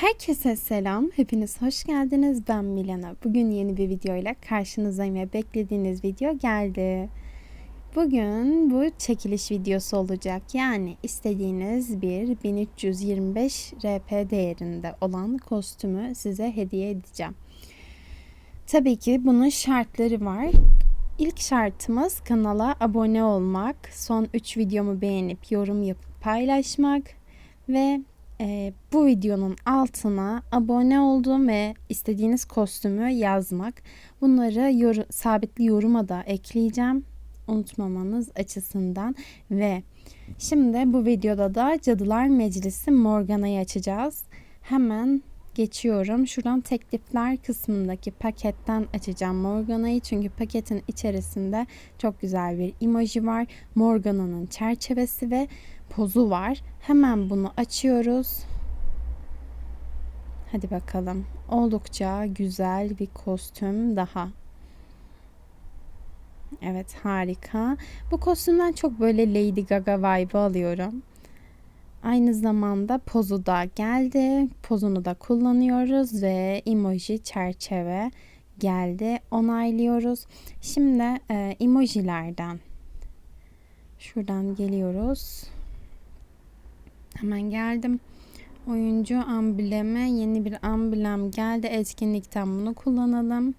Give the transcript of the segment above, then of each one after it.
Herkese selam. Hepiniz hoş geldiniz. Ben Milena. Bugün yeni bir videoyla karşınızdayım ve beklediğiniz video geldi. Bugün bu çekiliş videosu olacak. Yani istediğiniz bir 1325 RP değerinde olan kostümü size hediye edeceğim. Tabii ki bunun şartları var. İlk şartımız kanala abone olmak, son 3 videomu beğenip yorum yapıp paylaşmak ve e, bu videonun altına abone oldum ve istediğiniz kostümü yazmak. Bunları yor sabitli yoruma da ekleyeceğim. Unutmamanız açısından ve şimdi bu videoda da Cadılar Meclisi Morgana'yı açacağız. Hemen geçiyorum. Şuradan teklifler kısmındaki paketten açacağım Morgana'yı. Çünkü paketin içerisinde çok güzel bir emoji var. Morgana'nın çerçevesi ve pozu var. Hemen bunu açıyoruz. Hadi bakalım. Oldukça güzel bir kostüm daha. Evet harika. Bu kostümden çok böyle Lady Gaga vibe alıyorum. Aynı zamanda pozu da geldi. Pozunu da kullanıyoruz ve emoji çerçeve geldi. Onaylıyoruz. Şimdi e, emojilerden şuradan geliyoruz. Hemen geldim. Oyuncu ambleme yeni bir amblem geldi. Etkinlikten bunu kullanalım.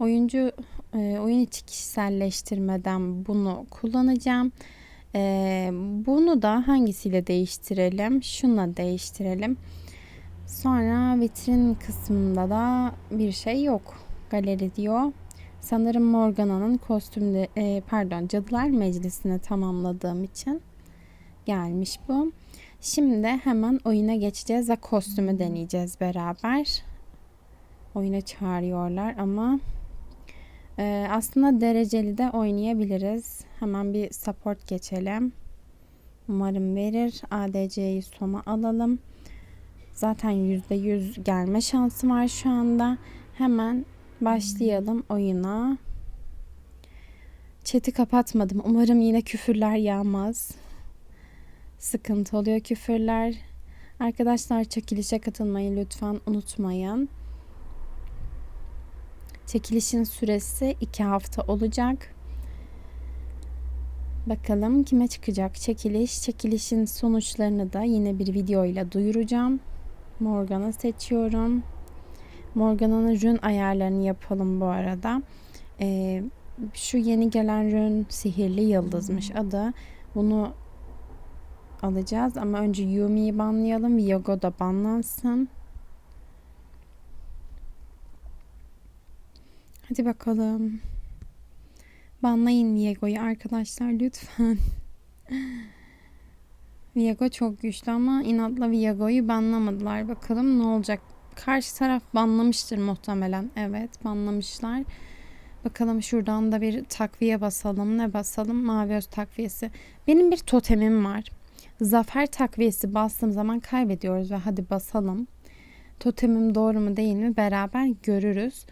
Oyuncu e, oyun içi kişiselleştirmeden bunu kullanacağım. E, bunu da hangisiyle değiştirelim? Şunla değiştirelim. Sonra vitrin kısmında da bir şey yok. Galeri diyor. Sanırım Morgana'nın kostümde e, pardon Cadılar Meclisi'ni tamamladığım için gelmiş bu. Şimdi hemen oyuna geçeceğiz ve kostümü deneyeceğiz beraber. Oyuna çağırıyorlar ama e, aslında dereceli de oynayabiliriz. Hemen bir support geçelim. Umarım verir. ADC'yi sona alalım. Zaten %100 gelme şansı var şu anda. Hemen başlayalım oyuna. Chat'i kapatmadım. Umarım yine küfürler yağmaz sıkıntı oluyor küfürler. Arkadaşlar çekilişe katılmayı lütfen unutmayın. Çekilişin süresi 2 hafta olacak. Bakalım kime çıkacak çekiliş. Çekilişin sonuçlarını da yine bir video ile duyuracağım. Morgan'ı seçiyorum. Morgan'ın rün ayarlarını yapalım bu arada. Ee, şu yeni gelen rün sihirli yıldızmış adı. Bunu alacağız. Ama önce Yumi'yi banlayalım. Viago da banlansın. Hadi bakalım. Banlayın Viego'yu arkadaşlar lütfen. Viego çok güçlü ama inatla Viego'yu banlamadılar. Bakalım ne olacak. Karşı taraf banlamıştır muhtemelen. Evet banlamışlar. Bakalım şuradan da bir takviye basalım. Ne basalım? Mavi öz takviyesi. Benim bir totemim var. Zafer takviyesi bastığım zaman kaybediyoruz ve hadi basalım. Totemim doğru mu değil mi beraber görürüz.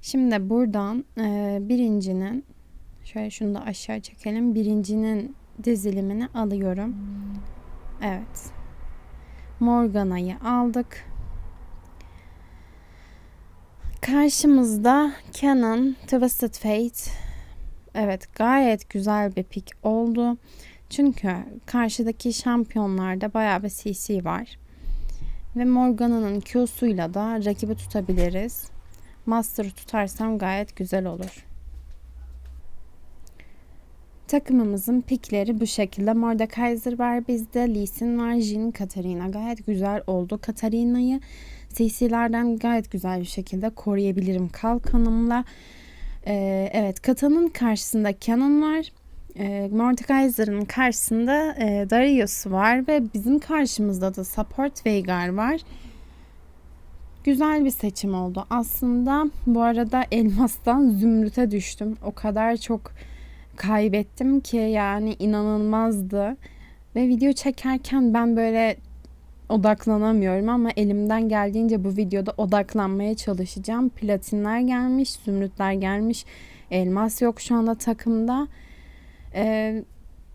Şimdi buradan e, birincinin şöyle şunu da aşağı çekelim. Birincinin dizilimini alıyorum. Evet. Morgana'yı aldık. Karşımızda Canon Twisted Fate. Evet gayet güzel bir pik oldu. Çünkü karşıdaki şampiyonlarda bayağı bir CC var. Ve Morgana'nın Q'suyla da rakibi tutabiliriz. Master'ı tutarsam gayet güzel olur. Takımımızın pikleri bu şekilde. Mordekaiser var bizde. Lee Sin var. Jin, Katarina gayet güzel oldu. Katarina'yı CC'lerden gayet güzel bir şekilde koruyabilirim kalkanımla. Ee, evet Kata'nın karşısında Canon var e, Mordekaiser'ın karşısında e, Darius var ve bizim karşımızda da Support Veigar var. Güzel bir seçim oldu. Aslında bu arada elmastan zümrüte düştüm. O kadar çok kaybettim ki yani inanılmazdı. Ve video çekerken ben böyle odaklanamıyorum ama elimden geldiğince bu videoda odaklanmaya çalışacağım. Platinler gelmiş, zümrütler gelmiş. Elmas yok şu anda takımda. Ee,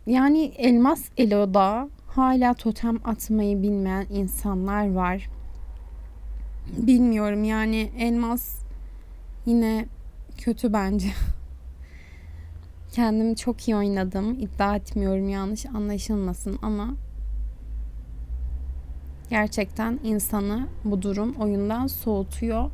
yani Elmas Elo'da hala totem atmayı bilmeyen insanlar var. Bilmiyorum yani elmas yine kötü bence. Kendimi çok iyi oynadım. İddia etmiyorum yanlış anlaşılmasın ama gerçekten insanı bu durum oyundan soğutuyor.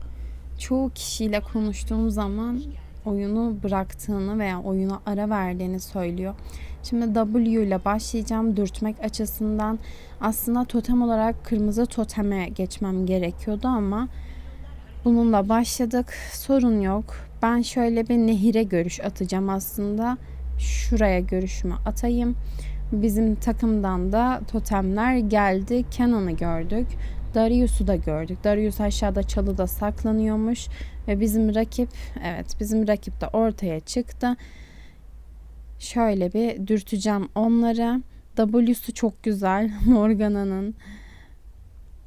Çoğu kişiyle konuştuğum zaman oyunu bıraktığını veya oyuna ara verdiğini söylüyor. Şimdi W ile başlayacağım dürtmek açısından. Aslında totem olarak kırmızı toteme geçmem gerekiyordu ama bununla başladık. Sorun yok. Ben şöyle bir nehire görüş atacağım aslında. Şuraya görüşümü atayım. Bizim takımdan da totemler geldi. Kenan'ı gördük. Darius'u da gördük. Darius aşağıda çalıda saklanıyormuş ve bizim rakip evet bizim rakip de ortaya çıktı. Şöyle bir dürteceğim onları. W'su çok güzel Morgana'nın.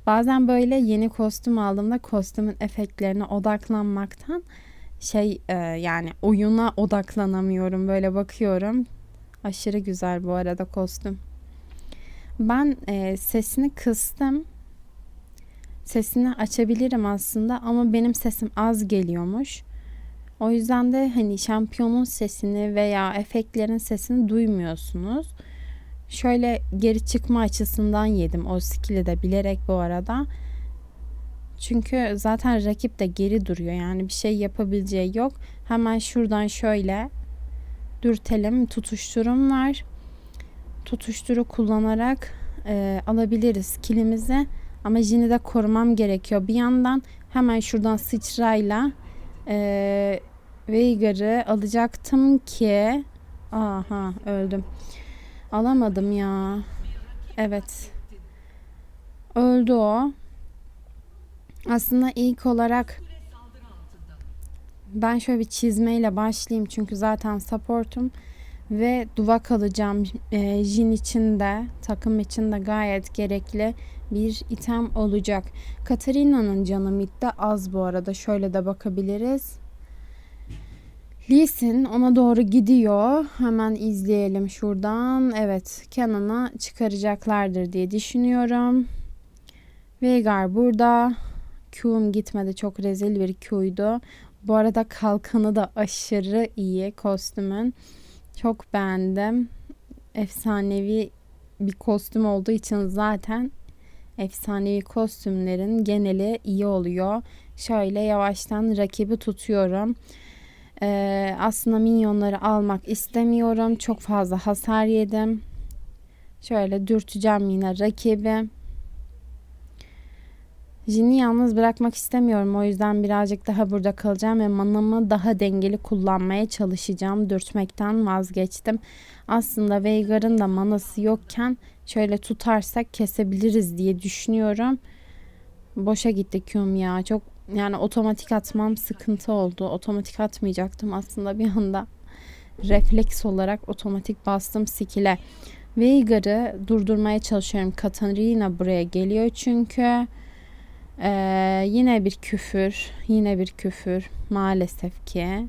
Bazen böyle yeni kostüm aldığımda kostümün efektlerine odaklanmaktan şey e, yani oyuna odaklanamıyorum. Böyle bakıyorum. Aşırı güzel bu arada kostüm. Ben e, sesini kıstım. Sesini açabilirim aslında ama benim sesim az geliyormuş. O yüzden de hani şampiyonun sesini veya efektlerin sesini duymuyorsunuz. Şöyle geri çıkma açısından yedim o skill'i de bilerek bu arada. Çünkü zaten rakip de geri duruyor yani bir şey yapabileceği yok. Hemen şuradan şöyle dürtelim. Tutuşturum var. Tutuşturu kullanarak e, alabiliriz kilimizi. Ama Jin'i de korumam gerekiyor. Bir yandan hemen şuradan sıçrayla e, Veigar'ı alacaktım ki aha öldüm. Alamadım ya. Evet. Öldü o. Aslında ilk olarak ben şöyle bir çizmeyle başlayayım çünkü zaten supportum ve duvak alacağım e, Jin için de takım için de gayet gerekli bir item olacak. Katarina'nın canı midde az bu arada. Şöyle de bakabiliriz. Lee Sin ona doğru gidiyor. Hemen izleyelim şuradan. Evet Kenan'a çıkaracaklardır diye düşünüyorum. Veigar burada. Q'um gitmedi. Çok rezil bir Q'ydu. Bu arada kalkanı da aşırı iyi kostümün. Çok beğendim. Efsanevi bir kostüm olduğu için zaten efsanevi kostümlerin geneli iyi oluyor. Şöyle yavaştan rakibi tutuyorum. Ee, aslında minyonları almak istemiyorum. Çok fazla hasar yedim. Şöyle dürteceğim yine rakibi. Jin'i yalnız bırakmak istemiyorum. O yüzden birazcık daha burada kalacağım ve manamı daha dengeli kullanmaya çalışacağım. Dürtmekten vazgeçtim. Aslında Veigar'ın da manası yokken şöyle tutarsak kesebiliriz diye düşünüyorum. Boşa gitti Q'm ya. Çok yani otomatik atmam sıkıntı oldu. Otomatik atmayacaktım aslında bir anda. Refleks olarak otomatik bastım skill'e. Veigar'ı durdurmaya çalışıyorum. Katarina buraya geliyor çünkü. Ee, yine bir küfür. Yine bir küfür. Maalesef ki.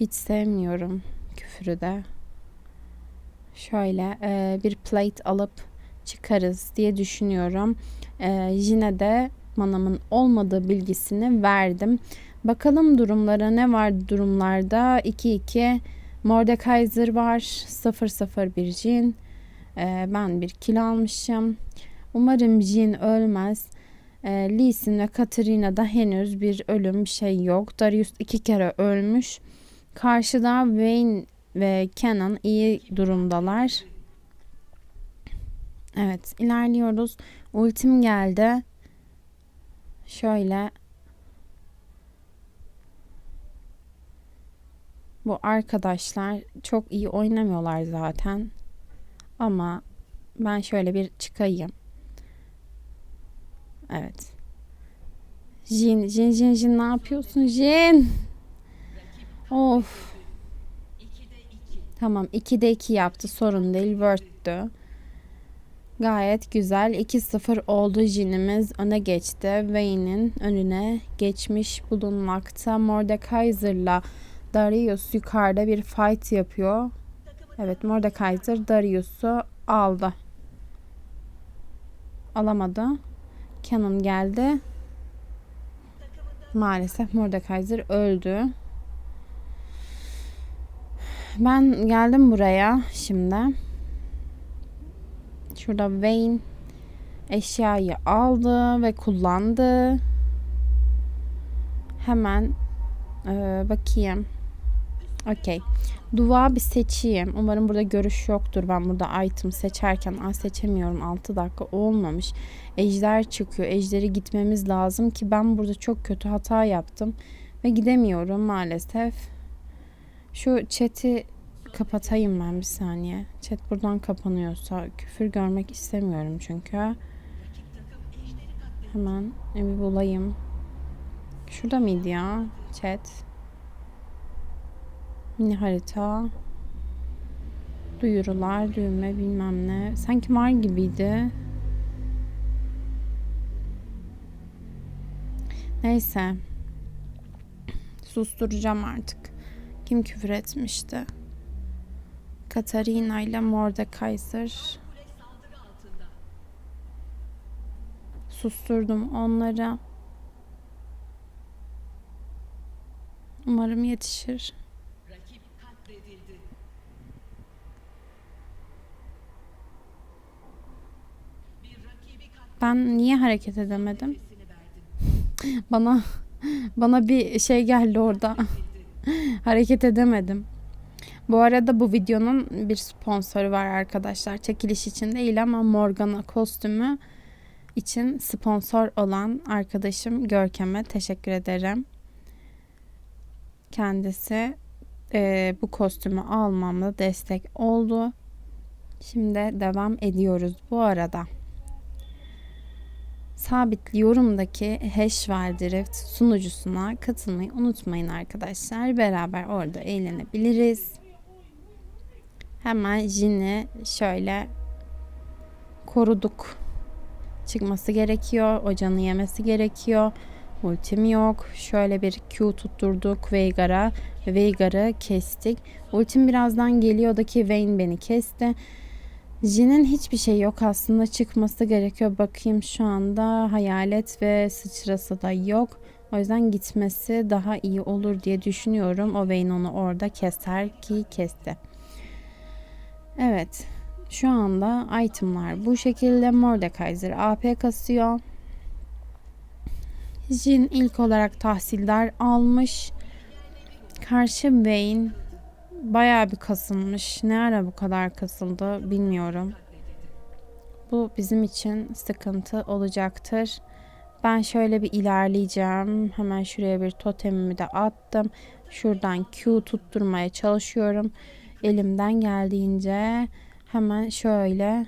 Hiç sevmiyorum küfürü de. Şöyle e, bir plate alıp çıkarız diye düşünüyorum. E, yine de manamın olmadığı bilgisini verdim. Bakalım durumlara ne var durumlarda? 2-2 Mordekaiser var. 0-0 bir Jin. E, ben bir kill almışım. Umarım Jin ölmez. E, Lee Sin ve Katerina'da henüz bir ölüm bir şey yok. Darius iki kere ölmüş. Karşıda Wayne ve Kenan iyi durumdalar. Evet ilerliyoruz. Ultim geldi. Şöyle bu arkadaşlar çok iyi oynamıyorlar zaten. Ama ben şöyle bir çıkayım. Evet. Jin, Jin, Jin, Jin ne yapıyorsun Jin? Of. Tamam 2'de 2 yaptı sorun değil Word'dü. Gayet güzel 2-0 oldu Jin'imiz öne geçti. Wayne'in önüne geçmiş bulunmakta. Mordekaiser'la Darius yukarıda bir fight yapıyor. Evet Mordekaiser Darius'u aldı. Alamadı. Canon geldi. Maalesef Mordekaiser öldü. Ben geldim buraya şimdi. Şurada Vayne eşyayı aldı ve kullandı. Hemen e, bakayım. Okey. Dua bir seçeyim. Umarım burada görüş yoktur. Ben burada item seçerken Aa, seçemiyorum. 6 dakika olmamış. Ejder çıkıyor. Ejderi gitmemiz lazım ki ben burada çok kötü hata yaptım. Ve gidemiyorum maalesef. Şu chat'i kapatayım ben bir saniye. Chat buradan kapanıyorsa küfür görmek istemiyorum çünkü. Hemen bir bulayım. Şurada mıydı ya chat? Mini harita. Duyurular, düğme bilmem ne. Sanki var gibiydi. Neyse. Susturacağım artık. Kim küfür etmişti? Katarina ile Mordekaiser. Susturdum onları. Umarım yetişir. Ben niye hareket edemedim? bana bana bir şey geldi orada. hareket edemedim. Bu arada bu videonun bir sponsoru var arkadaşlar. Çekiliş için değil ama Morgana kostümü için sponsor olan arkadaşım Görkem'e teşekkür ederim. Kendisi e, bu kostümü almamda destek oldu. Şimdi devam ediyoruz bu arada. Sabitliyorumdaki Hashwell Drift sunucusuna katılmayı unutmayın arkadaşlar. Beraber orada eğlenebiliriz. Hemen Jin'i şöyle koruduk. Çıkması gerekiyor. O canı yemesi gerekiyor. Ultim yok. Şöyle bir Q tutturduk Veigar'a. Veigar'ı kestik. Ultim birazdan geliyor ki Vayne beni kesti. Jin'in hiçbir şey yok aslında çıkması gerekiyor. Bakayım şu anda hayalet ve sıçrası da yok. O yüzden gitmesi daha iyi olur diye düşünüyorum. O Vayne onu orada keser ki kesti. Evet. Şu anda itemlar bu şekilde. Mordekaiser AP kasıyor. Jin ilk olarak tahsildar almış. Karşı Vayne bayağı bir kasılmış. Ne ara bu kadar kasıldı bilmiyorum. Bu bizim için sıkıntı olacaktır. Ben şöyle bir ilerleyeceğim. Hemen şuraya bir totemimi de attım. Şuradan Q tutturmaya çalışıyorum. Elimden geldiğince hemen şöyle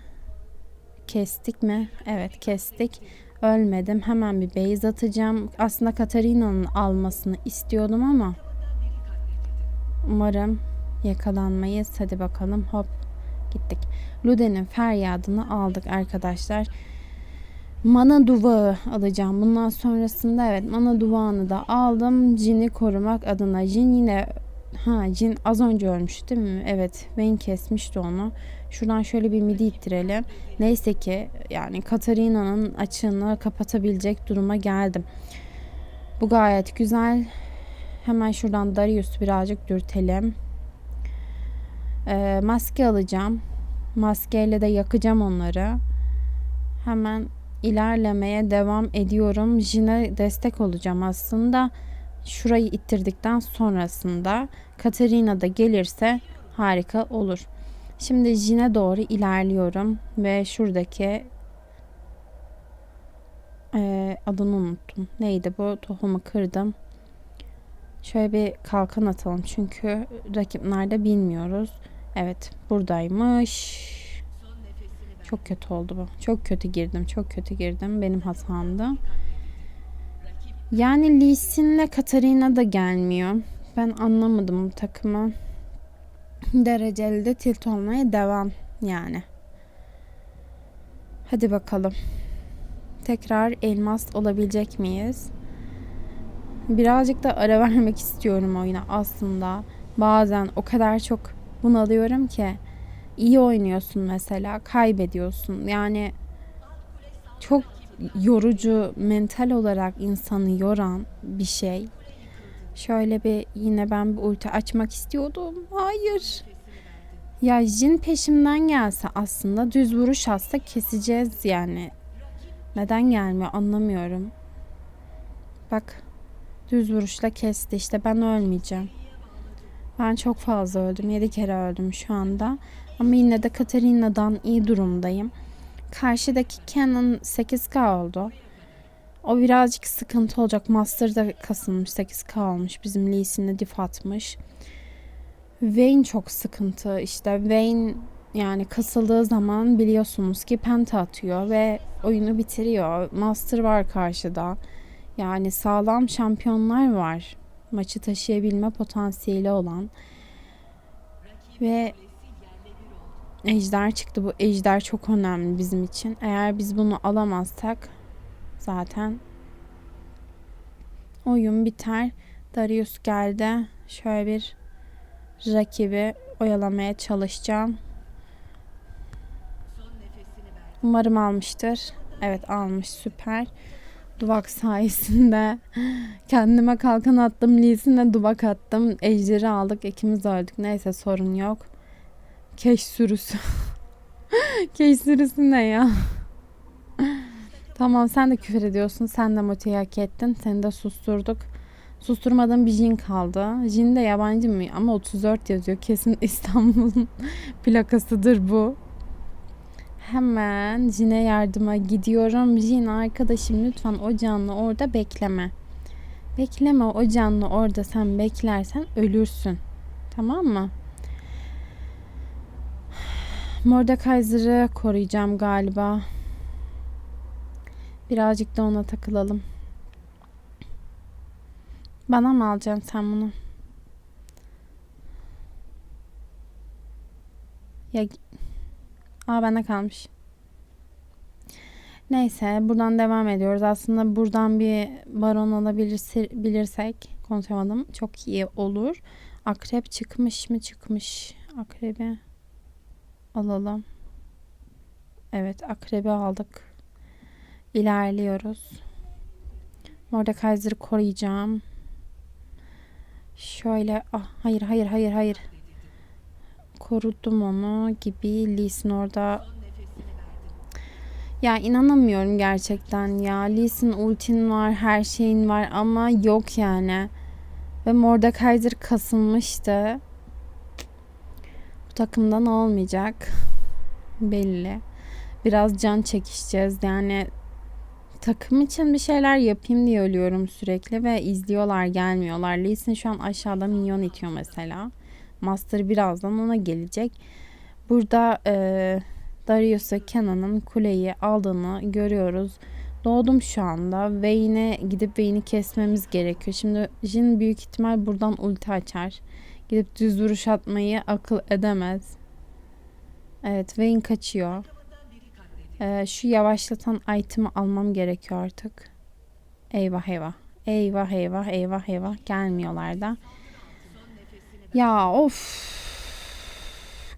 kestik mi? Evet kestik. Ölmedim. Hemen bir base atacağım. Aslında Katarina'nın almasını istiyordum ama umarım yakalanmayız. Hadi bakalım hop gittik. Luden'in feryadını aldık arkadaşlar. Mana duvağı alacağım. Bundan sonrasında evet mana duvağını da aldım. Jin'i korumak adına. Jin yine ha Jin az önce ölmüş değil mi? Evet Vayne kesmişti onu. Şuradan şöyle bir midi ittirelim. Neyse ki yani Katarina'nın açığını kapatabilecek duruma geldim. Bu gayet güzel. Hemen şuradan Darius'u birazcık dürtelim. Ee, maske alacağım. Maskeyle de yakacağım onları. Hemen ilerlemeye devam ediyorum. Jin'e destek olacağım aslında. Şurayı ittirdikten sonrasında Katerina da gelirse harika olur. Şimdi Jin'e doğru ilerliyorum ve şuradaki e, adını unuttum. Neydi bu? Tohumu kırdım. Şöyle bir kalkan atalım çünkü rakip nerede bilmiyoruz. Evet buradaymış. Çok kötü oldu bu. Çok kötü girdim. Çok kötü girdim. Benim hatamdı. Yani Lee Sin'le Katarina da gelmiyor. Ben anlamadım bu takımı. Dereceli de tilt olmaya devam yani. Hadi bakalım. Tekrar elmas olabilecek miyiz? Birazcık da ara vermek istiyorum oyuna aslında. Bazen o kadar çok bunalıyorum ki iyi oynuyorsun mesela kaybediyorsun. Yani çok yorucu, mental olarak insanı yoran bir şey. Şöyle bir yine ben bir ulti açmak istiyordum. Hayır. Ya Jin peşimden gelse aslında düz vuruş atsa keseceğiz yani. Neden gelmiyor anlamıyorum. Bak düz vuruşla kesti işte ben ölmeyeceğim. Ben çok fazla öldüm. 7 kere öldüm şu anda. Ama yine de Katarina'dan iyi durumdayım. Karşıdaki Canon 8K oldu. O birazcık sıkıntı olacak. Master'da kasılmış 8K olmuş. Bizim Lee Sin'e dif atmış. Vayne çok sıkıntı. İşte Vayne yani kasıldığı zaman biliyorsunuz ki penta atıyor ve oyunu bitiriyor. Master var karşıda. Yani sağlam şampiyonlar var. Maçı taşıyabilme potansiyeli olan. Ve ejder çıktı. Bu ejder çok önemli bizim için. Eğer biz bunu alamazsak zaten oyun biter. Darius geldi. Şöyle bir rakibi oyalamaya çalışacağım. Umarım almıştır. Evet almış süper. Duvak sayesinde kendime kalkan attım. Lee'sine duvak attım. Ejderi aldık. ikimiz öldük. Neyse sorun yok. Keş sürüsü. Keş sürüsü ne ya? tamam sen de küfür ediyorsun. Sen de motivi hak ettin. Seni de susturduk. Susturmadığım bir Jin kaldı. Jin de yabancı mı? Ama 34 yazıyor. Kesin İstanbul'un plakasıdır bu. Hemen Jin'e yardıma gidiyorum. Jin arkadaşım lütfen o canlı orada bekleme. Bekleme o canlı orada sen beklersen ölürsün. Tamam mı? Mordekaiser'ı koruyacağım galiba. Birazcık da ona takılalım. Bana mı alacaksın sen bunu? Ya Aa bende kalmış. Neyse buradan devam ediyoruz. Aslında buradan bir baron alabilirsek konuşamadım. Çok iyi olur. Akrep çıkmış mı çıkmış. Akrebi alalım. Evet akrebi aldık. İlerliyoruz. Mordekaiser'ı koruyacağım. Şöyle ah hayır hayır hayır hayır. Korudum onu gibi Lee'sin orada ya inanamıyorum gerçekten ya. Lee'sin ultin var, her şeyin var ama yok yani. Ve Mordekaiser kasılmıştı. Takımdan olmayacak. Belli. Biraz can çekişeceğiz. Yani takım için bir şeyler yapayım diye ölüyorum sürekli ve izliyorlar gelmiyorlar. Lee Sin şu an aşağıda minyon itiyor mesela. Master birazdan ona gelecek. Burada e, Darius ve Kenan'ın kuleyi aldığını görüyoruz. Doğdum şu anda ve yine gidip Vayne'i kesmemiz gerekiyor. Şimdi Jin büyük ihtimal buradan ulti açar. Gidip düz vuruş atmayı akıl edemez. Evet Vayne kaçıyor. Ee, şu yavaşlatan item'i almam gerekiyor artık. Eyvah eyvah. Eyvah eyvah eyvah eyvah. Gelmiyorlar da. Ya of.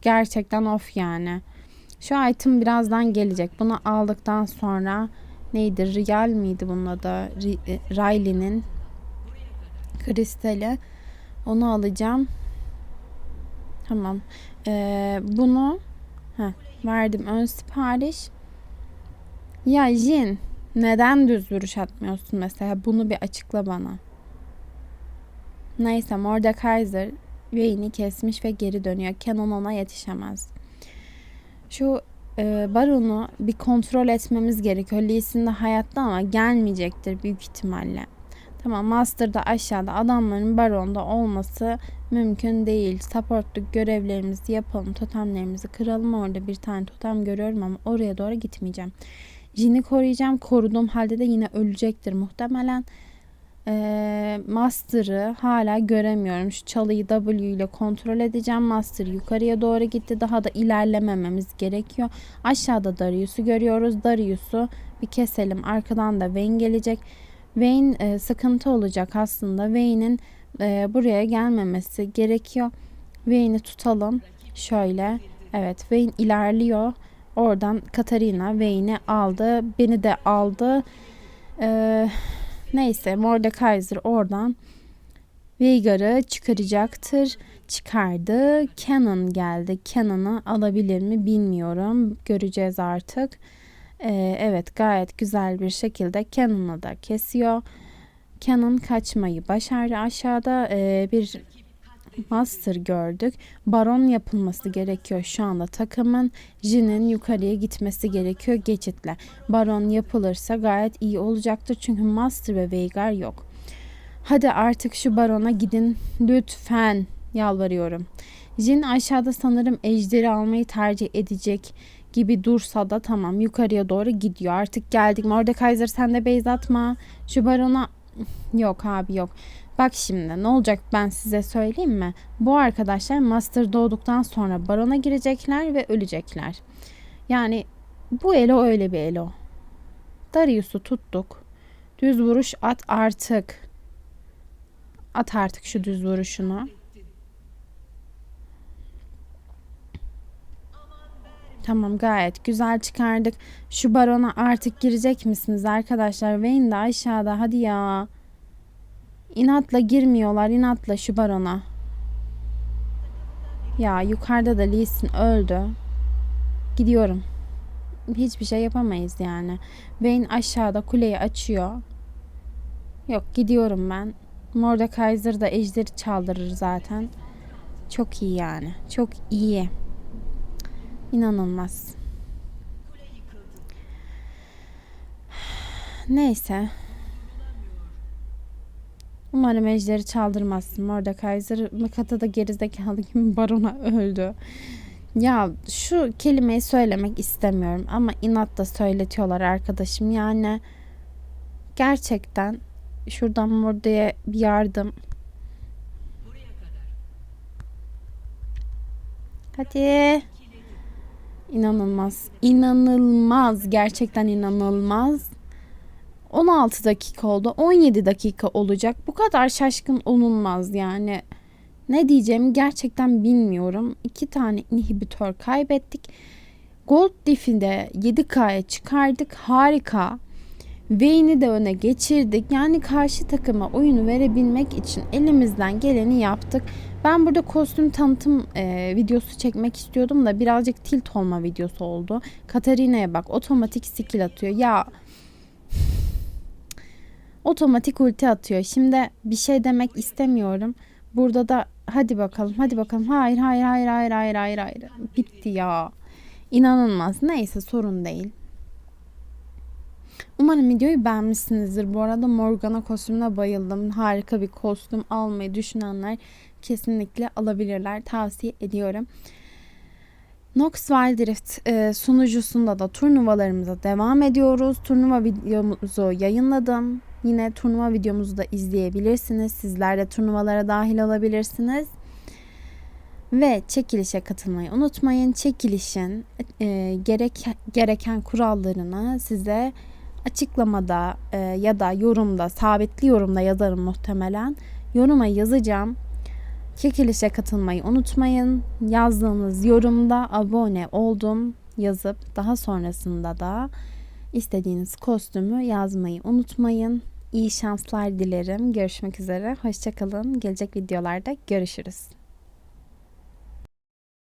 Gerçekten of yani. Şu item birazdan gelecek. Bunu aldıktan sonra neydi? Real miydi bunun adı? E, Riley'nin kristali. Onu alacağım. Tamam. Ee, bunu heh, verdim ön sipariş. Ya Jin neden düz vuruş atmıyorsun mesela? Bunu bir açıkla bana. Neyse Mordekaiser Vayne'i kesmiş ve geri dönüyor. Canon ona yetişemez. Şu e, baronu bir kontrol etmemiz gerekiyor. Lee de hayatta ama gelmeyecektir büyük ihtimalle. Tamam Master'da aşağıda adamların baronda olması mümkün değil. Supportluk görevlerimizi yapalım. Totemlerimizi kıralım. Orada bir tane totem görüyorum ama oraya doğru gitmeyeceğim. Jin'i koruyacağım. Koruduğum halde de yine ölecektir muhtemelen e, Master'ı hala göremiyorum. Şu çalıyı W ile kontrol edeceğim. Master yukarıya doğru gitti. Daha da ilerlemememiz gerekiyor. Aşağıda Darius'u görüyoruz. Darius'u bir keselim. Arkadan da Vayne gelecek. Vayne e, sıkıntı olacak aslında. Vayne'in e, buraya gelmemesi gerekiyor. Vayne'i tutalım. Şöyle. Evet Vayne ilerliyor. Oradan Katarina Vayne'i aldı. Beni de aldı. Ee, neyse Mordekaiser oradan Veigar'ı çıkaracaktır. Çıkardı. Canon geldi. Cannon'ı alabilir mi bilmiyorum. Göreceğiz artık. Ee, evet gayet güzel bir şekilde Cannon'ı da kesiyor. Canon kaçmayı başardı. Aşağıda e, bir Master gördük. Baron yapılması gerekiyor şu anda takımın. Jin'in yukarıya gitmesi gerekiyor geçitle. Baron yapılırsa gayet iyi olacaktır. Çünkü Master ve Veigar yok. Hadi artık şu barona gidin lütfen yalvarıyorum. Jin aşağıda sanırım ejderi almayı tercih edecek gibi dursa da tamam yukarıya doğru gidiyor. Artık geldik. Mordekaiser sen de base atma. Şu barona yok abi yok. Bak şimdi ne olacak ben size söyleyeyim mi? Bu arkadaşlar Master doğduktan sonra barona girecekler ve ölecekler. Yani bu elo öyle bir elo. Darius'u tuttuk. Düz vuruş at artık. At artık şu düz vuruşunu. Tamam gayet güzel çıkardık. Şu barona artık girecek misiniz arkadaşlar? Vayne de aşağıda hadi ya. İnatla girmiyorlar inatla şu barona. Ya yukarıda da Lee öldü. Gidiyorum. Hiçbir şey yapamayız yani. Vayne aşağıda kuleyi açıyor. Yok gidiyorum ben. Mordekaiser da ejderi çaldırır zaten. Çok iyi yani. Çok iyi. İnanılmaz. Neyse. Umarım ejderi çaldırmazsın. Mordekaiser Mikata da gerizekalı gibi barona öldü. Ya şu kelimeyi söylemek istemiyorum ama inatla söyletiyorlar arkadaşım. Yani gerçekten şuradan Morde'ye bir yardım. Hadi. İnanılmaz. İnanılmaz. Gerçekten inanılmaz. 16 dakika oldu. 17 dakika olacak. Bu kadar şaşkın olunmaz yani. Ne diyeceğimi gerçekten bilmiyorum. İki tane inhibitör kaybettik. Gold Diff'i de 7K'ya çıkardık. Harika. Vayne'i de öne geçirdik. Yani karşı takıma oyunu verebilmek için elimizden geleni yaptık. Ben burada kostüm tanıtım e, videosu çekmek istiyordum da birazcık tilt olma videosu oldu. Katarina'ya bak otomatik skill atıyor. Ya otomatik ulti atıyor. Şimdi bir şey demek istemiyorum. Burada da hadi bakalım hadi bakalım. Hayır hayır hayır hayır hayır hayır hayır. Bitti ya. İnanılmaz. Neyse sorun değil. Umarım videoyu beğenmişsinizdir. Bu arada Morgana kostümüne bayıldım. Harika bir kostüm almayı düşünenler kesinlikle alabilirler. Tavsiye ediyorum. Nox Wild Rift e, sunucusunda da turnuvalarımıza devam ediyoruz. Turnuva videomuzu yayınladım. Yine turnuva videomuzu da izleyebilirsiniz. Sizler de turnuvalara dahil olabilirsiniz. Ve çekilişe katılmayı unutmayın. Çekilişin e, gerek gereken kurallarını size açıklamada e, ya da yorumda, sabitli yorumda yazarım muhtemelen. Yoruma yazacağım. Çekilişe katılmayı unutmayın. Yazdığınız yorumda abone oldum yazıp daha sonrasında da istediğiniz kostümü yazmayı unutmayın. İyi şanslar dilerim. Görüşmek üzere. Hoşçakalın. Gelecek videolarda görüşürüz.